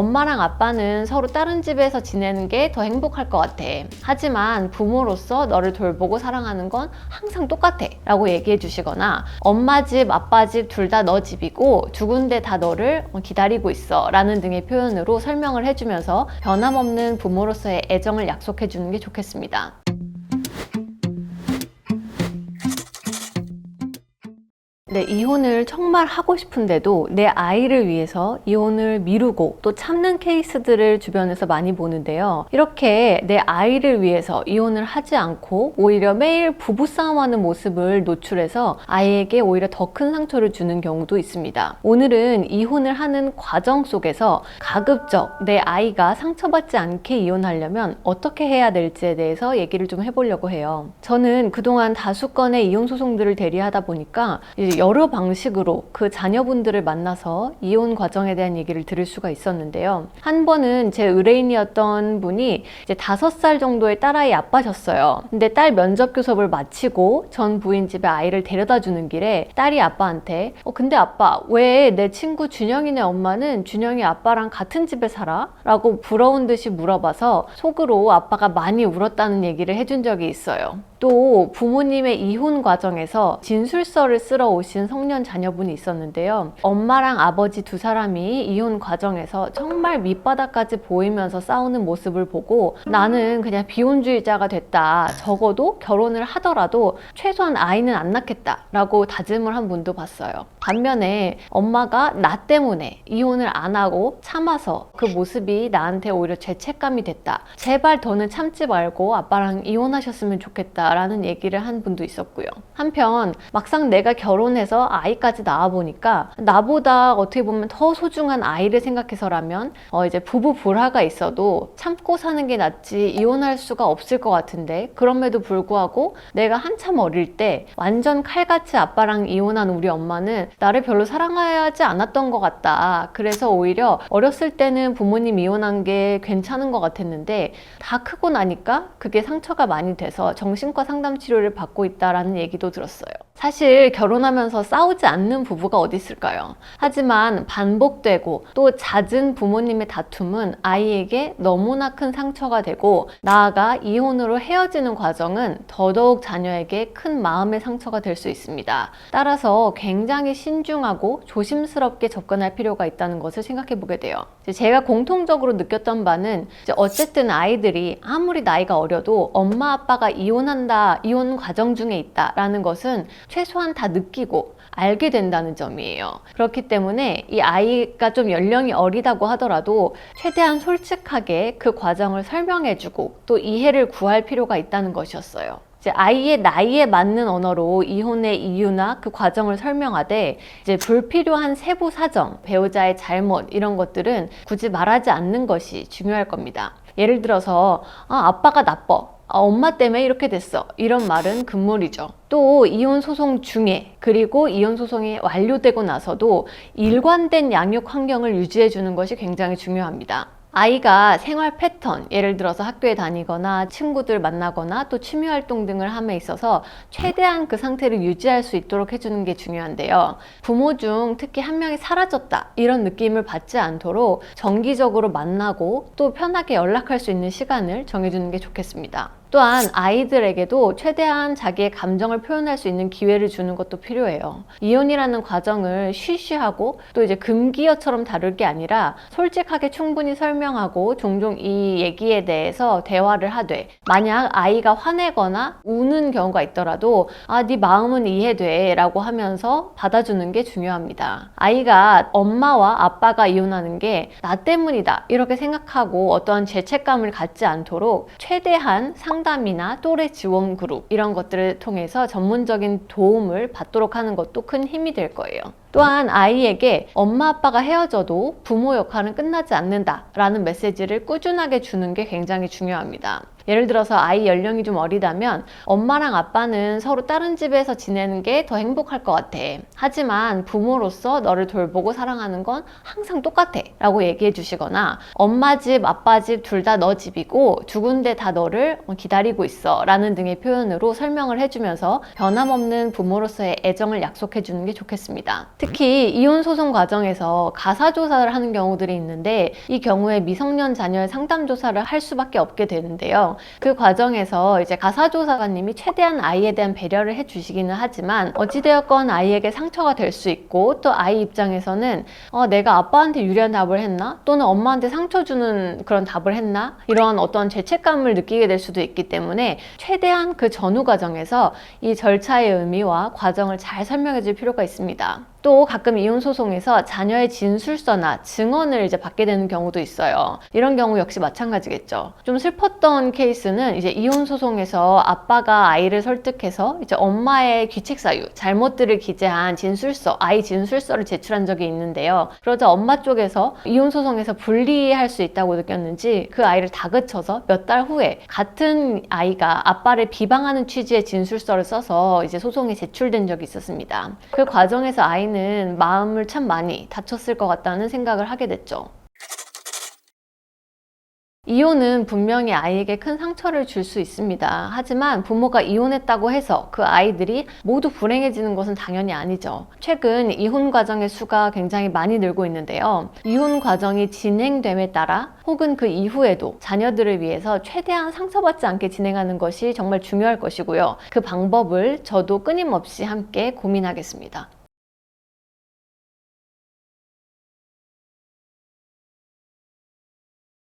엄마랑 아빠는 서로 다른 집에서 지내는 게 더 행복할 것 같아. 하지만 부모로서 너를 돌보고 사랑하는 건 항상 똑같아. 라고 얘기해 주시거나 엄마 집, 아빠 집 둘 다 너 집이고 두 군데 다 너를 기다리고 있어. 라는 등의 표현으로 설명을 해주면서 변함없는 부모로서의 애정을 약속해 주는 게 좋겠습니다. 네, 이혼을 정말 하고 싶은데도 내 아이를 위해서 이혼을 미루고 또 참는 케이스들을 주변에서 많이 보는데요. 이렇게 내 아이를 위해서 이혼을 하지 않고 오히려 매일 부부싸움하는 모습을 노출해서 아이에게 오히려 더 큰 상처를 주는 경우도 있습니다. 오늘은 이혼을 하는 과정 속에서 가급적 내 아이가 상처받지 않게 이혼하려면 어떻게 해야 될지에 대해서 얘기를 좀 해보려고 해요. 저는 그동안 다수 건의 이혼 소송들을 대리하다 보니까 여러 방식으로 그 자녀분들을 만나서 이혼 과정에 대한 얘기를 들을 수가 있었는데요. 한 번은 제 의뢰인이었던 분이 이제 다섯 살 정도의 딸아이 아빠셨어요. 근데 딸 면접 교섭을 마치고 전 부인 집에 아이를 데려다 주는 길에 딸이 아빠한테 어 근데 아빠 왜 내 친구 준영이네 엄마는 준영이 아빠랑 같은 집에 살아? 라고 부러운 듯이 물어봐서 속으로 아빠가 많이 울었다는 얘기를 해준 적이 있어요. 또 부모님의 이혼 과정에서 진술서를 쓰러 오신 성년 자녀분이 있었는데요. 엄마랑 아버지 두 사람이 이혼 과정에서 정말 밑바닥까지 보이면서 싸우는 모습을 보고 나는 그냥 비혼주의자가 됐다. 적어도 결혼을 하더라도 최소한 아이는 안 낳겠다. 라고 다짐을 한 분도 봤어요. 반면에 엄마가 나 때문에 이혼을 안 하고 참아서 그 모습이 나한테 오히려 죄책감이 됐다. 제발 더는 참지 말고 아빠랑 이혼하셨으면 좋겠다. 라는 얘기를 한 분도 있었고요. 한편 막상 내가 결혼해서 아이까지 낳아 보니까 나보다 어떻게 보면 더 소중한 아이를 생각해서라면 어 이제 부부 불화가 있어도 참고 사는 게 낫지 이혼할 수가 없을 것 같은데 그럼에도 불구하고 내가 한참 어릴 때 완전 칼같이 아빠랑 이혼한 우리 엄마는 나를 별로 사랑하지 않았던 것 같다. 그래서 오히려 어렸을 때는 부모님 이혼한 게 괜찮은 것 같았는데 다 크고 나니까 그게 상처가 많이 돼서 정신과 상담 치료를 받고 있다라는 얘기도 들었어요. 사실 결혼하면서 싸우지 않는 부부가 어디 있을까요? 하지만 반복되고 또 잦은 부모님의 다툼은 아이에게 너무나 큰 상처가 되고 나아가 이혼으로 헤어지는 과정은 더더욱 자녀에게 큰 마음의 상처가 될 수 있습니다. 따라서 굉장히 신중하고 조심스럽게 접근할 필요가 있다는 것을 생각해 보게 돼요. 제가 공통적으로 느꼈던 바는 어쨌든 아이들이 아무리 나이가 어려도 엄마 아빠가 이혼한다, 이혼 과정 중에 있다라는 것은 최소한 다 느끼고 알게 된다는 점이에요. 그렇기 때문에 이 아이가 좀 연령이 어리다고 하더라도 최대한 솔직하게 그 과정을 설명해주고 또 이해를 구할 필요가 있다는 것이었어요. 이제 아이의 나이에 맞는 언어로 이혼의 이유나 그 과정을 설명하되 이제 불필요한 세부 사정, 배우자의 잘못 이런 것들은 굳이 말하지 않는 것이 중요할 겁니다. 예를 들어서 아, 아빠가 나빠. 아, 엄마 때문에 이렇게 됐어. 이런 말은 금물이죠. 또 이혼 소송 중에 그리고 이혼 소송이 완료되고 나서도 일관된 양육 환경을 유지해 주는 것이 굉장히 중요합니다. 아이가 생활 패턴, 예를 들어서 학교에 다니거나 친구들 만나거나 또 취미 활동 등을 함에 있어서 최대한 그 상태를 유지할 수 있도록 해주는 게 중요한데요. 부모 중 특히 한 명이 사라졌다 이런 느낌을 받지 않도록 정기적으로 만나고 또 편하게 연락할 수 있는 시간을 정해주는 게 좋겠습니다. 또한 아이들에게도 최대한 자기의 감정을 표현할 수 있는 기회를 주는 것도 필요해요. 이혼이라는 과정을 쉬쉬하고 또 이제 금기어처럼 다룰 게 아니라 솔직하게 충분히 설명하고 종종 이 얘기에 대해서 대화를 하되 만약 아이가 화내거나 우는 경우가 있더라도 아, 네 마음은 이해돼 라고 하면서 받아주는 게 중요합니다. 아이가 엄마와 아빠가 이혼하는 게 나 때문이다 이렇게 생각하고 어떠한 죄책감을 갖지 않도록 최대한 상 상담이나 또래 지원 그룹 이런 것들을 통해서 전문적인 도움을 받도록 하는 것도 큰 힘이 될 거예요. 또한 아이에게 엄마 아빠가 헤어져도 부모 역할은 끝나지 않는다 라는 메시지를 꾸준하게 주는 게 굉장히 중요합니다. 예를 들어서 아이 연령이 좀 어리다면 엄마랑 아빠는 서로 다른 집에서 지내는 게 더 행복할 것 같아. 하지만 부모로서 너를 돌보고 사랑하는 건 항상 똑같아. 라고 얘기해 주시거나 엄마 집, 아빠 집 둘 다 너 집이고 두 군데 다 너를 기다리고 있어. 라는 등의 표현으로 설명을 해주면서 변함없는 부모로서의 애정을 약속해 주는 게 좋겠습니다. 특히 이혼 소송 과정에서 가사 조사를 하는 경우들이 있는데 이 경우에 미성년 자녀의 상담 조사를 할 수밖에 없게 되는데요. 그 과정에서 이제 가사 조사관님이 최대한 아이에 대한 배려를 해 주시기는 하지만 어찌되었건 아이에게 상처가 될 수 있고 또 아이 입장에서는 어, 내가 아빠한테 유리한 답을 했나 또는 엄마한테 상처 주는 그런 답을 했나 이러한 어떤 죄책감을 느끼게 될 수도 있기 때문에 최대한 그 전후 과정에서 이 절차의 의미와 과정을 잘 설명해 줄 필요가 있습니다. 또 가끔 이혼 소송에서 자녀의 진술서나 증언을 이제 받게 되는 경우도 있어요. 이런 경우 역시 마찬가지겠죠. 좀 슬펐던 케이스는 이제 이혼 소송에서 아빠가 아이를 설득해서 이제 엄마의 귀책 사유, 잘못들을 기재한 진술서, 아이 진술서를 제출한 적이 있는데요. 그러자 엄마 쪽에서 이혼 소송에서 불리할 수 있다고 느꼈는지 그 아이를 다그쳐서 몇 달 후에 같은 아이가 아빠를 비방하는 취지의 진술서를 써서 이제 소송에 제출된 적이 있었습니다. 그 과정에서 아이 는 마음을 참 많이 다쳤을 것 같다는 생각을 하게 됐죠. 이혼은 분명히 아이에게 큰 상처를 줄 수 있습니다. 하지만 부모가 이혼했다고 해서 그 아이들이 모두 불행해지는 것은 당연히 아니죠. 최근 이혼 과정의 수가 굉장히 많이 늘고 있는데요. 이혼 과정이 진행됨에 따라 혹은 그 이후에도 자녀들을 위해서 최대한 상처받지 않게 진행하는 것이 정말 중요할 것이고요. 그 방법을 저도 끊임없이 함께 고민하겠습니다.